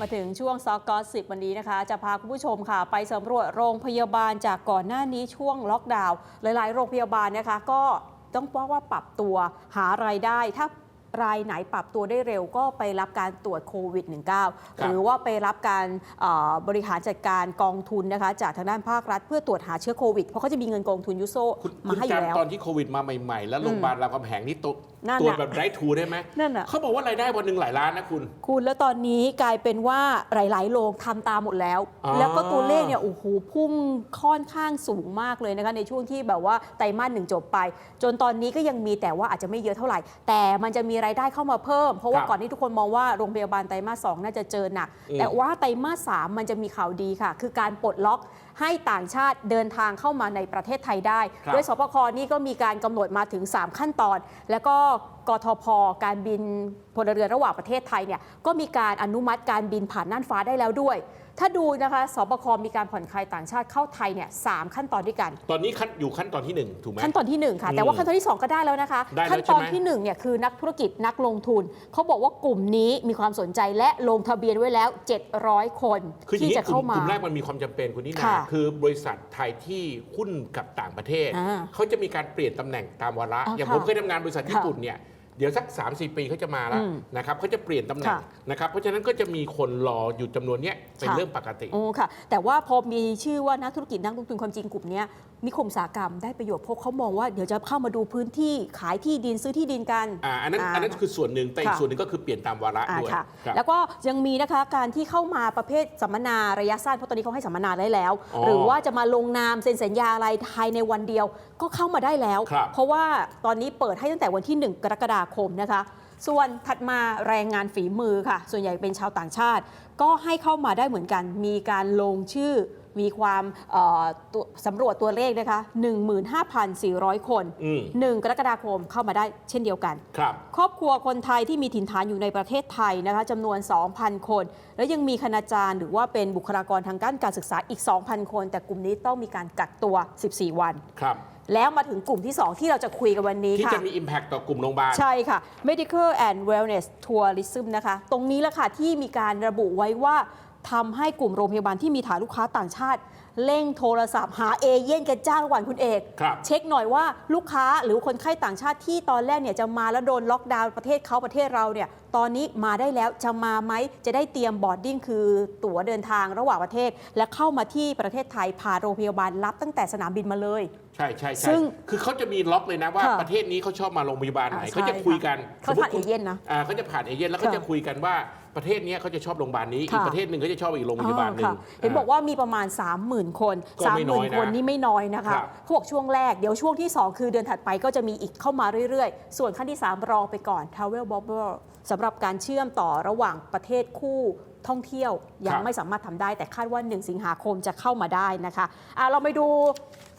มาถึงช่วงซอกอสิบวันนี้นะคะ จะพาคุณผู้ชมค่ะ ไปสำรวจโรงพยาบาลจากก่อนหน้านี้ช่วงล็อกดาวน์หลาย ๆ โรงพยาบาลนะคะ ก็ต้องบอกว่าปรับตัวหารายได้ถ้ารายไหนปรับตัวได้เร็วก็ไปรับการตรวจโควิด -19 หรือว่าไปรับการเอ่อบริหารจัดการกองทุนนะคะจากทางด้านภาครัฐ เพื่อตรวจหาเชื้อโควิดเพราะเขาจะมีเงินกองทุนยูโซคุณมาคุณให้อยู่แล้วจำตอนที่โควิดมาใหม่ ๆ แล้วโรงพยาบาลรามคำแหงนี่ ตวนั่นตรวจน่ะแบบไร้ทูได้ไหมนั่นน่ะ เขาบอกว่ารายได้วันหนึ่งหลายล้านนะคุณ คุณแล้วตอนนี้กลายเป็นว่าหลาย ๆ โรงทำตามหมดแล้ว อ๋อ แล้วก็ตัวเลขเนี่ยโอ้โหพุ่งค่อนข้างสูงมากเลยนะคะในช่วงที่แบบว่าไตรมาสหนึ่งจบไป จนตอนนี้ก็ยังมีแต่ว่าอาจจะไม่เยอะเท่าไหร่ แต่มันจะมีรายได้เข้ามาเพิ่ม เพราะว่าก่อนที่ทุกคนมองว่าโรงพยาบาลไตรมาสสองน่าจะเจอหนักแต่ว่าไตรมาสสามมันจะมีข่าวดีค่ะ คือการปลดล็อกให้ต่างชาติเดินทางเข้ามาในประเทศไทยได้ ครับ โดยสปคนี่ก็มีการกำหนดมาถึง 3 ขั้นตอน แล้วก็กทพการบินพลเรือนระหว่างประเทศไทยเนี่ยก็มีการอนุมัติการบินผ่านน่านฟ้าได้แล้วด้วย ถ้าดูนะคะสปคมีการผ่อนคลายต่างชาติเข้าไทยเนี่ยสามขั้นตอนด้วยกัน ตอนนี้ขั้นอยู่ขั้นตอนที่หนึ่งถูกไหมขั้นตอนที่ 1 ค่ะ แต่ว่าอืมขั้นตอนที่ 2 ก็ได้แล้วนะคะได้แล้วขั้นตอนใช่ไหมที่1เนี่ยคือนักธุรกิจนักลงทุน เขาบอกว่ากลุ่มนี้มีความสนใจและลงทะเบียนไว้แล้ว 700 คนคืออย่างที่นี้จะกลุ่เข้ามมากลุ่มแรกมันมีความจำเป็นคุณนี่นาค่ะคือบริษัทไทยที่หุ้นกับต่างประเทศอ่าเขาจะมีการเปลี่ยนตำแหน่งตามวาระอ่าอย่างค่ะผมเคยทำงานบริษัทญี่ค่ะปุ่นเนี่ย เดี๋ยวสัก 3 4 ปีเขาจะมาแล้วอืมนะครับเขาจะเปลี่ยนตำแหน่งค่ะนะครับเพราะฉะนั้นก็จะมีคนรออยู่จำนวนเนี้ยเป็นค่ะ เรื่องปกติ โอ้ค่ะ แต่ว่าพอมีชื่อว่านักธุรกิจนักลงทุนความจริงกลุ่มเนี้ย นิคมอุตสาหกรรมได้ประโยชน์เพราะเขามองว่าเดี๋ยวจะเข้ามาดูพื้นที่ขายที่ดินซื้อที่ดินกันอ่าอันนั้นอันนั้นคือส่วนหนึ่งแต่อีกค่ะส่วนหนึ่งก็คือเปลี่ยนตามวาระอ่าด้วยค่ะครับแล้วก็ยังมีนะคะการที่เข้ามาประเภทสัมมนาระยะสั้นเพราะตอนนี้เขาให้สัมมนาได้แล้วอ๋อหรือว่าจะมาลงนามเซ็นสัญญาอะไรภายในวันเดียวก็เข้ามาได้แล้วครับเพราะว่าตอนนี้เปิดให้ตั้งแต่วันที่ 1 กรกฎาคมนะคะส่วนถัดมาแรงงานฝีมือค่ะ ส่วนใหญ่เป็นชาวต่างชาติ ก็ให้เข้ามาได้เหมือนกัน มีการลงชื่อ มีความเอ่อตัวสำรวจตัวเลขนะคะ 15,400 คนอืม1กรกฎาคมเข้ามาได้เช่นเดียวกันครับครอบครัวคนไทยที่มีถิ่นฐานอยู่ในประเทศไทยนะคะจำนวน 2,000 คน แล้วยังมีคณาจารย์ หรือว่าเป็นบุคลากรทางด้านการศึกษาอีก 2,000 คน แต่กลุ่มนี้ต้องมีการกักตัว 14 วันครับแล้วมาถึงกลุ่มที่ 2 ที่เราจะคุยกันวันนี้ที่ค่ะจะมี Impact ต่อกลุ่มโรงพยาบาล ใช่ค่ะ medical and wellness tourism นะคะ ตรงนี้แหละค่ะที่มีการระบุไว้ว่า ทำให้กลุ่มโรงพยาบาลที่มีฐานลูกค้าต่างชาติ เร่งโทรศัพท์หาเอเย่นกันจ้างวันคุณเอกครับเช็คหน่อยว่าลูกค้าหรือคนไข้ต่างชาติที่ตอนแรกเนี่ยจะมาแล้วโดนล็อกดาวน์ประเทศเขาประเทศเราเนี่ยตอนนี้มาได้แล้วจะมาไหมจะได้เตรียมบอร์ดดิ้งคือตั๋วเดินทางระหว่างประเทศ และเข้ามาที่ประเทศไทยผ่านโรงพยาบาลรับตั้งแต่สนามบินมาเลย ใช่ใช่ซึ่ใช่งคือเขาจะมีล็อกเลยนะว่าค่ะประเทศนี้เขาชอบมาโรงพยาบาลไหนอ่าใช่เขาจะคุยกันเขาสมมุผ่านติคุณเอเย่นนะอ่าเขาจะผ่านเอเย่นแล้วก็ค่ะจะคุยกันว่าประเทศเนี้ยเขาจะชอบโรงพยาบาลนี้อีกค่ะ ประเทศหนึ่งเขาจะชอบอีกโรงพยาบาลหนึ่อ๋ง อค่ะเห็นบอกว่ามีประมาณ 30,000 คนก็ไม่น้อย30,000นะคนนี่ไม่น้อยนะคะครับเขาบอกช่วงแรกเดี๋ยวช่วงที่ 2 คือเดือนถัดไปก็จะมีอีกเข้ามาเรื่อยๆ ส่วนขั้นที่ 3 รอไปก่อน Travel Bubble สำหรับการเชื่อมต่อระหว่างประเทศคู่ ท่องเที่ยวยังไม่สามารถทำได้ แต่คาดว่า 1 สิงหาคมจะเข้ามาได้นะคะอะเราไปดู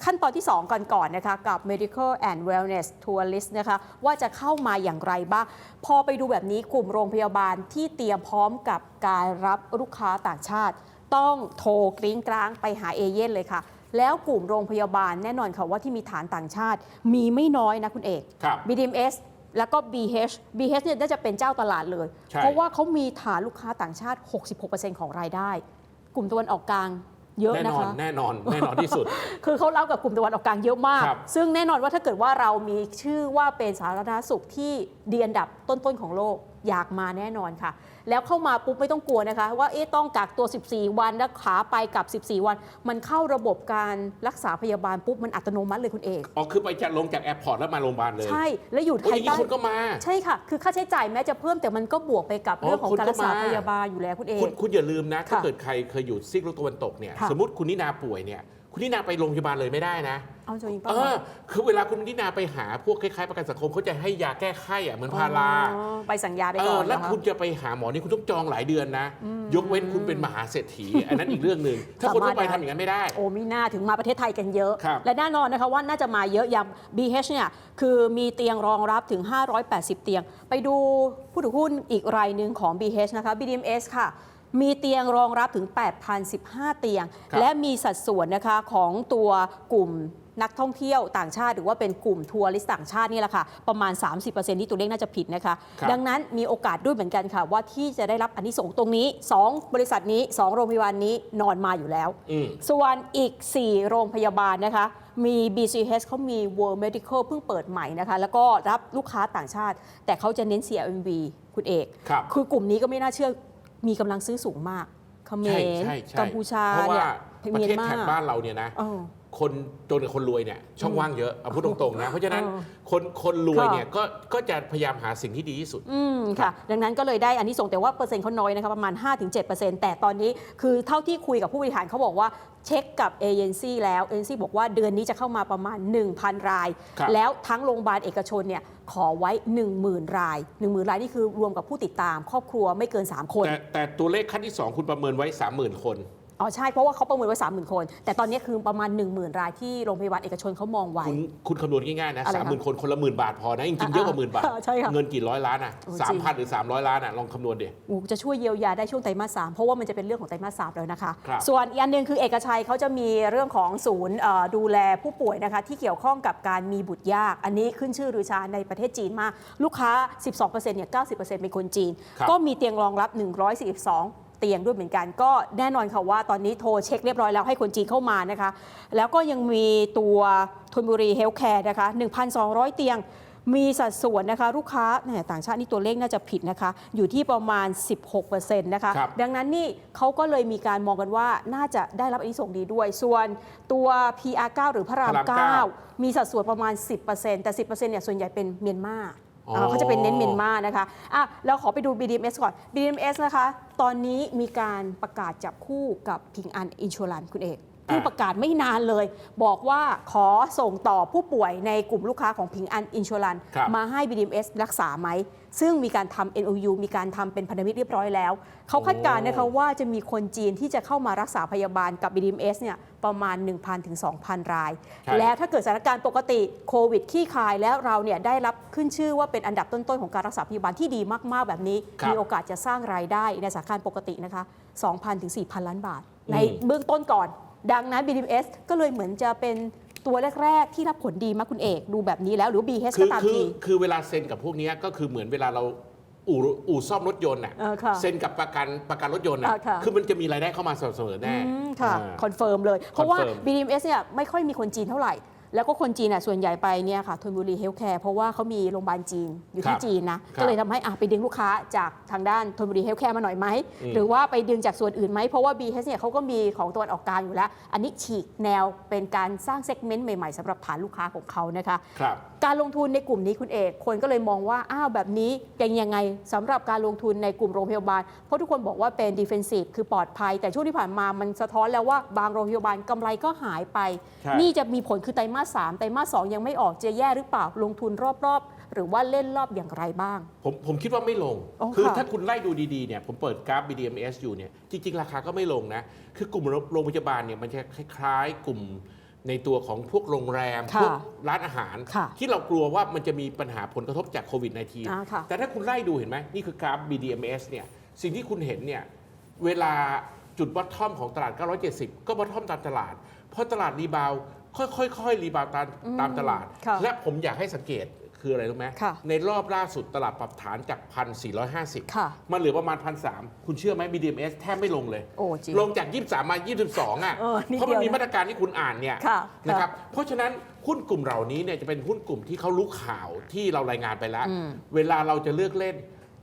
ขั้นตอนที่ 2 ก่อนก่อนนะคะกับ medical and wellness tourist นะคะว่าจะเข้ามาอย่างไรบ้าง พอไปดูแบบนี้กลุ่มโรงพยาบาลที่เตรียมพร้อมกับการรับลูกค้าต่างชาติ ต้องโทรกริ้งกลางไปหาเอเย่นเลยค่ะ แล้วกลุ่มโรงพยาบาลแน่นอนค่ะว่าที่มีฐานต่างชาติ มีไม่น้อยนะคุณเอกครับ BDMS แล้วก็ BH BH เนี่ยน่าจะเป็นเจ้าตลาดเลย ใช่ เพราะว่าเขามีฐานลูกค้าต่างชาติ 66%ของรายได้ กลุ่มตะวันออกกลางเยอะแน่นะนอนคะ แน่นอนแน่นอนที่สุด คือเขาเล่ากับกลุ่มตะวันออกกลางเยอะมาก ครับ ซึ่งแน่นอนว่าถ้าเกิดว่าเรามีชื่อว่าเป็นสาธารณสุขที่ดีอันดับต้นๆของโลก อยากมาแน่นอนค่ะ แล้วเข้ามาปุ๊บไม่ต้องกลัวนะคะ ว่าเอ๊ะต้องกักตัว 14 วันแล้วขาไปกลับ 14 วัน มันเข้าระบบการรักษาพยาบาลปุ๊บมันอัตโนมัติเลยคุณเอกอ๋อคือไปจะลงจากแอร์พอร์ตแล้วมาโรงพยาบาลเลย ใช่ แล้วอยู่ไทโอ้ยอยย่างนี้ใต้คนก็มา ใช่ค่ะ คือค่าใช้จ่ายแม้จะเพิ่มแต่มันก็บวกไปกับอ๋อเรื่องของคุณการก็รักษามาพยาบาลอยู่แล้วคุณเอคุงณคุณอย่าลืมนะถ้าค่ะเกิดใครเคยอยู่ซีกโลกตะวันตกเนี่ยค่ะสมมติคุณนินาป่วยเนี่ยคุณนินาไปโรงพยาบาลเลยไม่ได้นะ เอาจริงเอป่ะอคือเวลาคุณนินาไปหาพวกคล้ายๆประกันสังคมเขาจะให้ยาแก้ไข้อะเหมือนพาราอ๋อไปสั่งยาไปเอก่ออนแล้วนะคะคุณจะไปหาหมอนี่คุณต้องจองหลายเดือนนะ ยกเว้นคุณเป็นมหาเศรษฐี อันนั้นอีกเรื่องหนึ่งถ้าคนทั่วไปสามารถได้ทำอย่างนั้นไม่ได้ โอ้มีหน้าถึงมาประเทศไทยกันเยอะ ครับและแน่นอนนะคะว่าน่าจะมาเยอะอย่าง BH เนี่ยคือมีเตียงรองรับถึง 580 เตียง ไปดูผู้ถือหุ้นอีกรายหนึ่งของ BH นะคะ BDMS ค่ะ มีเตียงรองรับถึง 8,015 เตียง ครับ และมีสัดส่วนนะคะของตัวกลุ่ม นักท่องเที่ยวต่างชาติหรือว่าเป็นกลุ่มทัวริสต์ต่างชาตินี่แหละค่ะ ประมาณ 30%ที่ตัวเลขน่าจะผิดนะคะครับดังนั้นมีโอกาสด้วยเหมือนกันค่ะ ว่าที่จะได้รับอันนี้สงส์ตรงนี้ 2 บริษัทนี้ 2 โรงพยาบาลนี้นอนมาอยู่แล้วอืมส่วนอีก 4 โรงพยาบาลนะคะมี BCH เขามี World Medical เพิ่งเปิดใหม่นะคะ แล้วก็รับลูกค้าต่างชาติ แต่เขาจะเน้น CLMV คุณเอกครับคือกลุ่มนี้ก็ไม่น่าเชื่อมีกำลังซื้อสูงมากเขมใช่รใช่ใช่กัมพูชาเพราะเนี่ว่ายประเมียเทนศมาแถบบ้านเราเนี่ยนะเออ คนจนกับคนรวยเนี่ยช่องว่างเยอะเอาพูดตรงๆนะเพราะฉะนั้นเออคนคนรวยค่ะเนี่ยก็ก็จะพยายามหาสิ่งที่ดีที่สุดอืมค่ะ ดังนั้นก็เลยได้อันนี้ส่งส์แต่ว่าเปอร์เซ็นต์เขาน้อยนะคะประมาณ 5-7%แต่ตอนนี้คือเท่าที่คุยกับผู้บริหารเขาบอกว่าเช็คกับเอเจนซี่แล้วเอเจนซี่บอกว่าเดือนนี้จะเข้ามาประมาณ 1,000 รายครับแล้วทั้งโรงพยาบาลเอกชนเนี่ยขอไว้ 10,000 ราย 10,000 รายนี่คือรวมกับผู้ติดตามครอบครัวไม่เกิน 3 คน แต่แต่ตัวเลขขั้นที่ 2 คุณประเมินไว้ 30,000 คน อ๋อใช่เพราะว่าเขาประเมินไว้30,000คน แต่ตอนนี้คือประมาณ 10,000 รายที่โรงพยาบาลเอกชนเขามองไว้ คุณคุณคำนวณง่ายๆนะอะไรสามคะหมื่นคนคนละหมื่นบาทพอนะจริงๆอ่าเยอะกว่าหมื่นบาทอ่าใช่ค่ะเงินกี่ร้อยล้านอะโอ้จริงสามพันหรือ300ล้านอะลองคำนวณดิ โอ้จะช่วยเยียวยาได้ช่วงไตรมาสสามเพราะว่ามันจะเป็นเรื่องของไตรมาสสามแล้วนะคะ ครับส่วนอีกอันหนึ่งคือเอกชัยเขาจะมีเรื่องของศูนย์เอ่อดูแลผู้ป่วยนะคะ ที่เกี่ยวข้องกับการมีบุตรยาก อันนี้ขึ้นชื่อรือชาในประเทศจีนมาก ลูกค้า 12%เนี่ย90%เป็นคนจีน ครับ ก็มีเตียงรองรับ 142 เตียงด้วยเหมือนกัน ก็แน่นอนค่ะว่าตอนนี้โทรเช็คเรียบร้อยแล้วให้คนจีนเข้ามานะคะ แล้วก็ยังมีตัวธนบุรีเฮลท์แคร์นะคะ 1,200 เตียงมีสัดส่วนนะคะ ลูกค้าแหมต่างชาตินี่ตัวเลขน่าจะผิดนะคะ อยู่ที่ประมาณ 16%นะคะครับดังนั้นนี่เขาก็เลยมีการมองกันว่าน่าจะได้รับอันนี้ส่งส์ดีด้วย ส่วนตัว PR9 หรือพระรามพระรามเก้า9มีสัดส่วนประมาณ 10%แต่ 10%เนี่ยส่วนใหญ่เป็นเมียนมาอ๋อ เขาจะเป็นเน้นเมียนมานะคะอะเราขอไปดู BDMs ก่อน BDMs นะคะ ตอนนี้มีการประกาศจับคู่กับพิงอันอินชัวรันคุณเอก เพิ่งประกาศไม่นานเลย บอกว่าขอส่งต่อผู้ป่วยในกลุ่มลูกค้าของพิงอันอินชัวรันครับมาให้ BDMs รักษาไหม ซึ่งมีการทำ NOU มีการทำเป็นพันธมิตรเรียบร้อยแล้ว เขาคาดการณ์นะคะว่าจะมีคนจีนที่จะเข้ามารักษาพยาบาลกับ BDMs เนี่ยประมาณ 1,000ถึง2,000 รายใช่แล้วถ้าเกิดสถานการณ์ปกติโควิดขี้คายแล้วเราเนี่ยได้รับขึ้นชื่อว่าเป็นอันดับต้นๆของการรักษาพยาบาลที่ดีมากๆแบบนี้ครับมีโอกาสจะสร้างรายได้ในสถานการณ์ปกตินะคะ2,000ถึง4,000 ล้านบาทอืมในเบื้องต้นก่อน ดังนั้น BDMs ก็เลยเหมือนจะเป็นตัวแรก ๆ ที่รับผลดีมากคุณเอกดูแบบนี้แล้วหรือ BH คืก็อตามคือทีคือเวลาเซ็นกับพวกเนี้ยก็คือเหมือนเวลาเราอู่อู่ซ่อมรถยนต์น่ะเออค่ะเซ็นกับประกันประกันรถยนต์น่ะอ่าค่ะคือมันจะมีรายได้เข้ามาเสมอๆแน่อืมค่ะอ่าคอนเฟิร์มเลย เพราะว่า confirm BDMs เนี่ยไม่ค่อยมีคนจีนเท่าไหร่ แล้วก็คนจีนน่ะส่วนใหญ่ไปเนี่ยค่ะทนบุรีเฮลท์แคร์เพราะว่าเขามีโรงพยาบาลจีนอยู่ครัที่บจีนนะครับก็เลยทำให้อะไปดึงลูกค้าจากทางด้านทนบุรีเฮลท์แคร์มาหน่อยไหมอืมหรือว่าไปดึงจากส่วนอื่นไหม เพราะว่า BH เนี่ยเขาก็มีของตะวันออกกลางอยู่แล้ว อันนี้ฉีกแนวเป็นการสร้างเซกเมนต์ใหม่ๆสำหรับฐานลูกค้าของเขานะคะครับ การลงทุนในกลุ่มนี้คุณเอกคนก็เลยมองว่าอ้าวแบบนี้เป็นยังไงสำหรับการลงทุนในกลุ่มโรงพยาบาล เพราะทุกคนบอกว่าเป็นดิเฟนซีฟคือปลอดภัย แต่ช่วงที่ผ่านมามันสะท้อนแล้วว่าบางโรงพยาบาลกำไรก็หายไปใช่นี่จะมีผลคือไตรมาสสามไตรมาสสองยังไม่ออกจะแย่หรือเปล่าลงทุนรอบๆ หรือว่าเล่นรอบอย่างไรบ้าง ผมผมคิดว่าไม่ลงอ๋อคือค่ะถ้าคุณไล่ดูดีๆเนี่ยผมเปิดกราฟ BDMs อยู่เนี่ยจริงๆ ราคาก็ไม่ลงนะคือกลุ่มโรงพยาบาลเนี่ยมันจะคล้าย ๆ กลุ่ม ในตัวของพวกโรงแรม ค่ะพวกร้านอาหาร ค่ะที่เรากลัวว่ามันจะมีปัญหาผลกระทบจากโควิด -19 อ่าค่ะแต่ถ้าคุณไล่ดูเห็นไหมนี่คือกราฟ BDMs เนี่ยสิ่งที่คุณเห็นเนี่ยเวลาจุดวัดท่อมของตลาด 970 ก็วัดท่อมตามตลาดพอตลาดรีบาวด์ค่อยๆรีบาวด์ตามตามตลาด ค่ะ และผมอยากให้สังเกต คืออะไรรู้ไหมค่ะในรอบล่าสุดตลาดปรับฐานจาก 1,450 ค่ะ มันเหลือประมาณ 1,300 คุณเชื่อไหม BDMs แทบไม่ลงเลย โอ้จริง ลงจาก 23 มา 22 อะ เออนิดเพราะมันเดียวมีนะมาตรการที่คุณอ่านเนี่ยค่ะนะครับ เพราะฉะนั้นหุ้นกลุ่มเหล่านี้เนี่ยจะเป็นหุ้นกลุ่มที่เขารู้ข่าวที่เรารายงานไปแล้ว อืม เวลาเราจะเลือกเล่น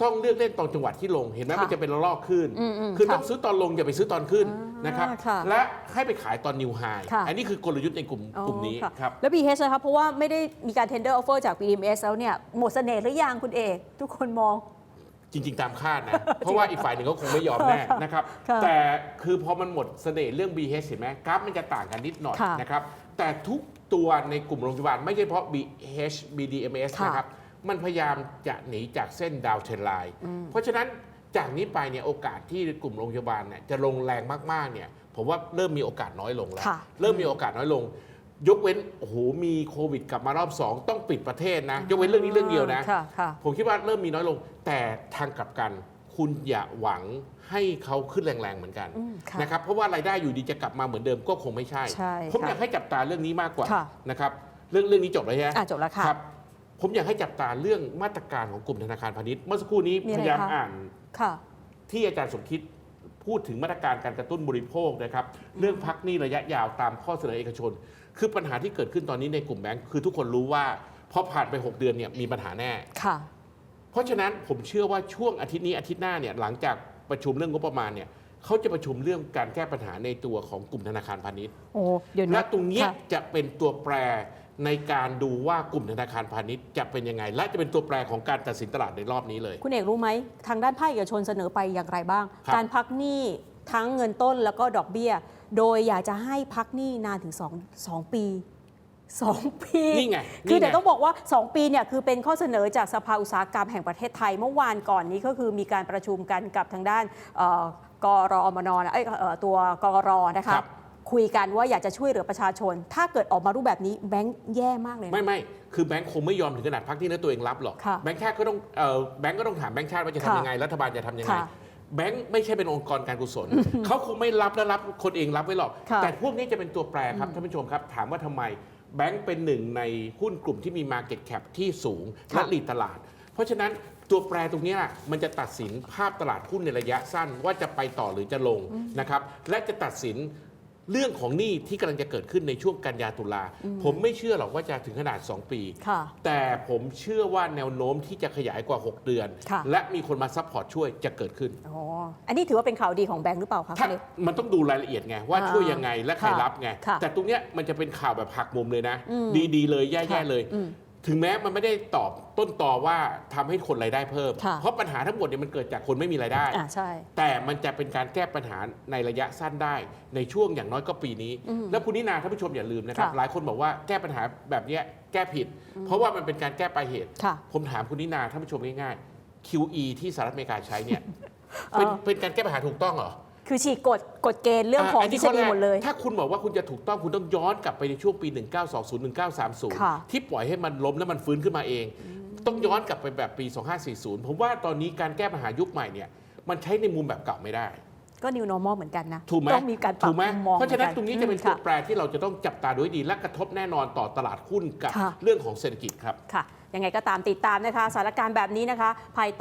ต้องเลือกเล่นตอนจังหวะที่ลงเห็นไหมค่ะมันจะเป็นระลอกขึ้น อืมอืมคือค่ะต้องซื้อตอนลงอย่าไปซื้อตอนขึ้นอ่านนะครับค่ะและให้ไปขายตอนนิวไฮค่ะ อันนี้คือกลยุทธ์ในกลุ่มกลุ่มนี้อ๋อครับ แล้ว BH นะครับ เพราะว่าไม่ได้มีการ tender offer จาก BDMs แล้วเนี่ยหมดเสน่ห์หรือยังคุณเอกทุกคนมอง จริง ๆ ตามคาดนะ เพราะว่าอีกฝ่ายหนึ่งก็คงไม่ยอมแน่นะครับ ค่ะแต่คือพอมันหมดเสน่ห์เรื่อง BH เห็นไหมกราฟมันจะต่างกันนิดหน่อยค่ะนะครับ แต่ทุกตัวในกลุ่มโรงพยาบาลไม่ใช่เพราะ BH BDMs ค่ะนะครับ มันพยายามจะหนีจากเส้นดาวเทรนไลน์เพราะฉะนั้นจากนี้ไปเนี่ยโอกาสที่กลุ่มโรงพยาบาลเนี่ยจะลงแรงมากๆเนี่ยผมว่าเริ่มมีโอกาสน้อยลงแล้วค่ะเริ่มมีโอกาสน้อยลง ยกเว้นโอ้โหมีโควิดกลับมารอบสองต้องปิดประเทศนะ ยกเว้นเรื่องนี้เรื่องเดียวนะค่ะค่ะผมคิดว่าเริ่มมีน้อยลง แต่ทางกลับกัน คุณอย่าหวังให้เขาขึ้นแรงๆเหมือนกันอืมค่ะนะครับเพราะว่ารายได้อยู่ดีจะกลับมาเหมือนเดิมก็คงไม่ใช่ใช่ผมค่ะอยากให้จับตาเรื่องนี้มากกว่าค่ะนะครับเรื่องเรื่องนี้จบแล้วใช่ไหมอะจบแล้วค่ะครับ ผมอยากให้จับตาเรื่องมาตรการของกลุ่มธนาคารพาณิชย์ เมื่อสักครู่นี้มีอะไรพยายามคะ อ่าน ค่ะ ที่อาจารย์สมคิดพูดถึงมาตรการการกระตุ้นบริโภคนะครับ เรื่องพักหนี้ระยะยาวตามข้อเสนอเอกชน คือปัญหาที่เกิดขึ้นตอนนี้ในกลุ่มแบงค์คือทุกคนรู้ว่าพอผ่านไป 6 เดือนเนี่ยมีปัญหาแน่ ค่ะ เพราะฉะนั้นผมเชื่อว่าช่วงอาทิตย์นี้อาทิตย์หน้าเนี่ยหลังจากประชุมเรื่องงบประมาณเนี่ยเขาจะประชุมเรื่องการแก้ปัญหาในตัวของกลุ่มธนาคารพาณิชย์โอ้ เดี๋ยวและนี้ตรงเนี้ยค่ะ จะเป็นตัวแปร ในการดูว่ากลุ่มธนาคารพาณิชย์จะเป็นยังไง และจะเป็นตัวแปรของการตัดสินตลาดในรอบนี้เลย คุณเอกรู้ไหม ทางด้านภาคเอกชนเสนอไปอย่างไรบ้างครับการพักหนี้ทั้งเงินต้นแล้วก็ดอกเบี้ย โดยอยากจะให้พักหนี้นานถึง2 2ปี2ปีนี่ไงคือนี่ไงแต่ต้องบอกว่า 2 ปีเนี่ยคือเป็นข้อเสนอจากสภาอุตสาหกรรมแห่งประเทศไทยเมื่อวานก่อนนี้ก็คือมีการประชุมกันกับทางด้านเอ่อกรอมนนะเอ้ยเอ่อตัวกรนะคครัรับบ คุยกันว่าอยากจะช่วยเหลือประชาชน ถ้าเกิดออกมารูปแบบนี้แบงค์แย่มากเลยนะ ไม่ไม่คือแบงค์คงไม่ยอมถึงขนาดพักที่แล้วตัวเองรับหรอกค่ะแบงค์ชาติก็ต้องเอ่อแบงค์ก็ต้องถามแบงค์ชาติว่าจะค่ะทำยังไงรัฐบาลจะทำยังไงค่ะแบงค์ไม่ใช่เป็นองค์กรการกุศล เขาคงไม่รับและรับคนเองรับไว้หรอก ค่ะแต่พวกนี้จะเป็นตัวแปรครับท่านผู้ชมครับ ถามว่าทำไมแบงค์เป็นหนึ่งในหุ้นกลุ่มที่มี Market Cap ที่สูงค่ะและหลีดตลาด เพราะฉะนั้นตัวแปรตรงเนี้ยมันจะตัดสินภาพตลาดหุ้นในระยะสั้นว่าจะไปต่อหรือจะลงนะครับและจะตัดสิน เรื่องของหนี้ที่กำลังจะเกิดขึ้นในช่วงกันยาตุลา ผมไม่เชื่อหรอกว่าจะถึงขนาด 2 ปี ค่ะ แต่ผมเชื่อว่าแนวโน้มที่จะขยายกว่า 6 เดือน ค่ะ และมีคนมาซัพพอร์ตช่วยจะเกิดขึ้น อ๋อ อันนี้ถือว่าเป็นข่าวดีของแบงค์หรือเปล่าคะถ้าคุณเอกมันต้องดูรายละเอียดไง ว่าอ่าช่วยยังไงและใครค่ะรับไง ค่ะแต่ตรงเนี้ยมันจะเป็นข่าวแบบหักมุมเลยนะ อืมดี ๆ เลย แย่ ค่ะๆ เลย อืม ถึงแม้มันไม่ได้ตอบต้นตอว่าทำให้คนรายได้เพิ่ม ค่ะเพราะปัญหาทั้งหมดเนี่ยมันเกิดจากคนไม่มีรายได้ อ่าใช่ แต่มันจะเป็นการแก้ปัญหาในระยะสั้นได้ในช่วงอย่างน้อยก็ปีนี้ อืมแล้วคุณนินาท่านผู้ชมอย่าลืมนะครับ ค่ะหลายคนบอกว่าแก้ปัญหาแบบเนี้ยแก้ผิด เพราะว่ามันเป็นการแก้ปลายเหตุ ค่ะผมถามคุณนินาท่านผู้ชมง่ายๆ QE ที่สหรัฐอเมริกาใช้เนี่ยเอ่อเป็นเป็นการแก้ปัญหาถูกต้องเหรอ คือฉีกกฎกฎเกณฑ์เรื่องของาทฤษข้ฎีแรกหมดเลย ถ้าคุณบอกว่าคุณจะถูกต้องคุณต้องย้อนกลับไปในช่วงปี 1920ค่ะ1930 ที่ปล่อยให้มันล้มแล้วมันฟื้นขึ้นมาเอง ต้องย้อนกลับไปแบบปี 2540 ผมว่าตอนนี้การแก้ปัญหายุคใหม่เนี่ยมันใช้ในมุมแบบเก่าไม่ได้ ก็ new normal เหมือนกันนะถูกไหมต้องมีการปรับถูกไหมมุมมองเพราะฉะนั้นหมือตรงนี้จะเป็นอืมตัวค่ะแปรที่เราจะต้องจับตาดูให้ดี และกระทบแน่นอนต่อตลาดหุ้นกับค่ะเรื่องของเศรษฐกิจครับค่ะยังไงก็ตามติดตามนะคะสถานการณ์แบบนี้นะคะ ภายใต้